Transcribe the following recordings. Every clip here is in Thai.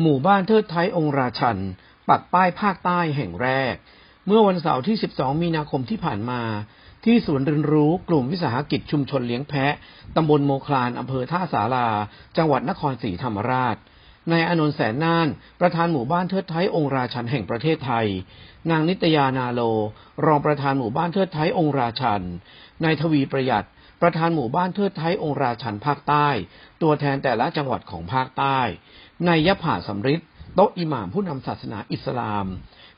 หมู่บ้านเทิดไทยองค์ราชัน ปักป้ายภาคใต้แห่งแรก เมื่อวันเสาร์ที่ 12 มีนาคมที่ผ่านมา ที่ศูนย์เรียนรู้กลุ่มวิสาหกิจชุมชนเลี้ยงแพะ ตำบลโมคลานอำเภอท่าสารา จังหวัดนครศรีธรรมราช นายอนนท์แสนน่าน ประธานหมู่บ้านเทิดไทยองค์ราชันแห่งประเทศไทย นางนิตยานาโล รองประธานหมู่บ้านเทิดไทยองค์ราชัน นายทวีประหยัด ประธานหมู่บ้านเทิดไทยองค์ราชันภาคใต้ ตัวแทนแต่ละจังหวัดของภาคใต้ นายยะผาสำริดโต๊ะอิหม่ามผู้นำศาสนาอิสลาม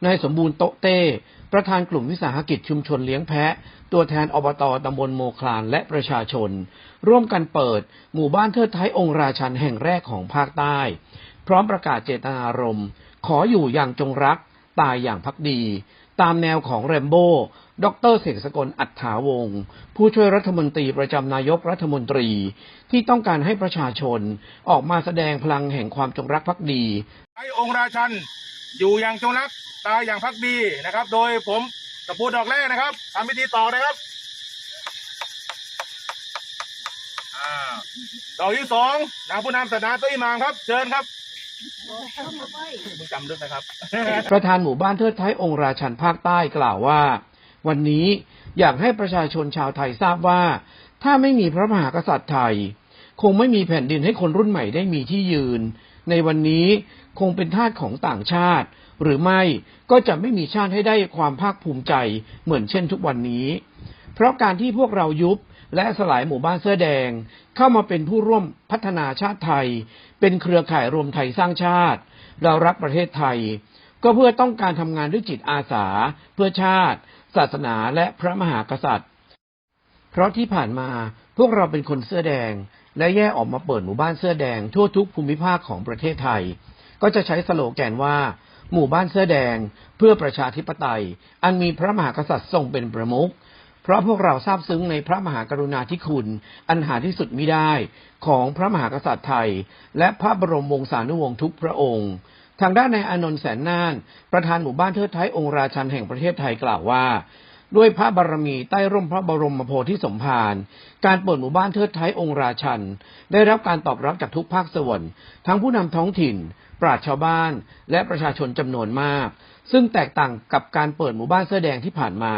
นายสมบูรณ์โตเต้ ประธานกลุ่มวิสาหกิจชุมชนเลี้ยงแพะ ตัวแทนอบตตำบลโมคลานและประชาชน ร่วมกันเปิด หมู่บ้านเทิดไทยองค์ราชันแห่งแรกของภาคใต้ พร้อมประกาศเจตนารมณ์ ขออยู่อย่างจงรัก ตายอย่างพักดี ตามแนวของแรมโบ้ ดรเสกสกลอัฏฐาวงศ์ผู้ช่วยรัฐมนตรีประจำนายกรัฐมนตรี ที่ต้องการให้ประชาชนออกมาแสดงพลังแห่งความจงรักภักดีไอองราชัน อยู่อย่างจงรักตายอย่างพักดีนะครับ โดยผมตะพูดดอกแรกนะครับทำพิธีต่อนะครับดอกที่สองนางผู้นำศาสนาตุ้ยมามครับ เชิญครับมึงจำด้วยนะครับ ประธานหมู่บ้านเทิดไทยองค์ราชันภาคใต้กล่าวว่า วันนี้อยากให้ประชาชนชาวไทยทราบว่า ถ้าไม่มีพระมหากษัตริย์ไทย คงไม่มีแผ่นดินให้คนรุ่นใหม่ได้มีที่ยืน ในวันนี้คงเป็นทาสของต่างชาติ หรือไม่ก็จะไม่มีชาติให้ได้ความภาคภูมิใจเหมือนเช่นทุกวันนี้ เพราะการที่พวกเรายุบและสลายหมู่บ้านเสื้อแดง เข้ามาเป็นผู้ร่วมพัฒนาชาติไทย เป็นเครือข่ายรวมไทยสร้างชาติ เรารักประเทศไทย ก็เพื่อต้องการทำงานด้วยจิตอาสา เพื่อชาติ ศาสนาและพระมหากษัตริย์ เพราะที่ผ่านมาพวกเราเป็นคนเสื้อแดง และแยกออกมาเปิดหมู่บ้านเสื้อแดงทั่วทุกภูมิภาคของประเทศไทย ก็จะใช้สโลแกนว่า หมู่บ้านเสื้อแดง เพื่อประชาธิปไตย อันมีพระมหากษัตริย์ทรงเป็นประมุขเพราะพวกเราทราบซึ้งในพระมหากรุณาธิคุณ อันหาที่สุดมิได้ของพระมหากษัตริย์ไทย และพระบรมวงศานุวงศ์ทุกพระองค์ทางด้านนายอนนท์แสนน่าน ประธานหมู่บ้านเทิดไทยองค์ราชันแห่งประเทศไทยกล่าวว่า ด้วยพระบารมีใต้ร่มพระบรมโพธิสมภาร การเปิดหมู่บ้านเทิดไทยองค์ราชัน ได้รับการตอบรับจากทุกภาคส่วน ทั้งผู้นำท้องถิ่น ปราชญ์ชาวบ้าน และประชาชนจำนวนมาก ซึ่งแตกต่างกับการเปิดหมู่บ้านเสื้อแดงที่ผ่านมา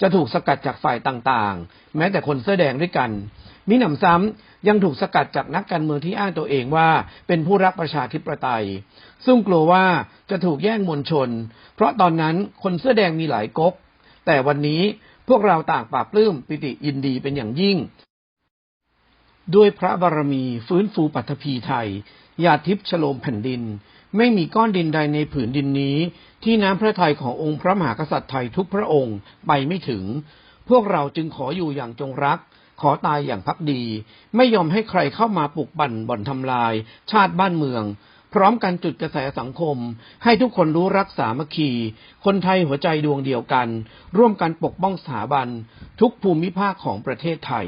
จะถูกสกัดจากฝ่ายต่างๆ แม้แต่คนเสื้อแดงด้วยกัน มิหนำซ้ำยังถูกสกัดจากนักการเมืองที่อ้างตัวเองว่า เป็นผู้รักประชาธิปไตย ซึ่งกลัวว่าจะถูกแย่งมวลชน เพราะตอนนั้นคนเสื้อแดงมีหลายก๊ก แต่วันนี้พวกเราต่างปราบปลื้มปิติยินดีเป็นอย่างยิ่ง ด้วยพระบารมีฟื้นฟูปัตภีไทยยาทิพย์ฉโลมแผ่นดิน ไม่มีก้อนดินใดในผืนดินนี้ ที่น้ำพระทัยขององค์พระมหากษัตริย์ไทยทุกพระองค์ไปไม่ถึง พวกเราจึงขออยู่อย่างจงรัก ขอตายอย่างพักดี ไม่ยอมให้ใครเข้ามาปลุกปั่นบ่อนทำลาย ชาติบ้านเมือง พร้อมกันจุดกระแสสังคม ให้ทุกคนรู้รักสามัคคี คนไทยหัวใจดวงเดียวกัน ร่วมกันปกป้องสถาบัน ทุกภูมิภาคของประเทศไทย